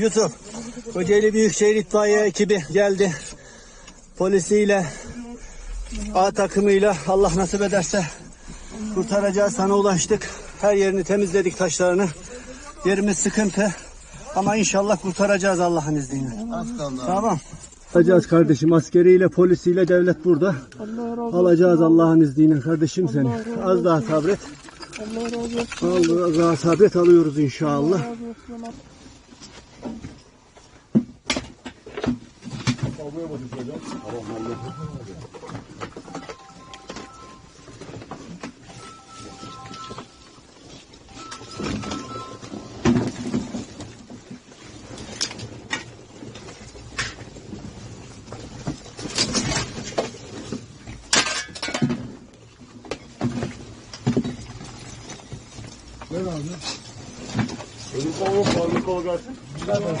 Yusuf. Kocaeli Büyükşehir İtfaiye ekibi geldi. Polisiyle, A takımıyla Allah nasip ederse kurtaracağız. Sana ulaştık. Her yerini temizledik taşlarını. Yerimiz sıkıntı. Ama inşallah kurtaracağız Allah'ın izniyle. Tamam. Alacağız kardeşim. Askeriyle, polisiyle devlet burada. Alacağız Allah'ın izniyle kardeşim seni. Az daha sabret. Allah daha sabret alıyoruz inşallah. Havluya bakın şöyle. Tamam havluya. Ver abi. Elif oğlum parmak olgasın. Orta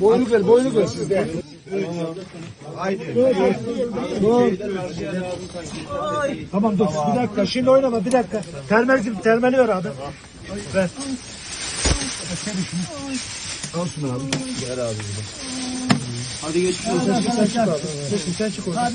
Boynu ver, boynu ver sizde. Tamam dur bir dakika şimdi oynama bir dakika. Termel termeliyor abi. Ver. Al şunu abi. Gel abi. Hadi geç. Sen çık abi. Sen çık oradan.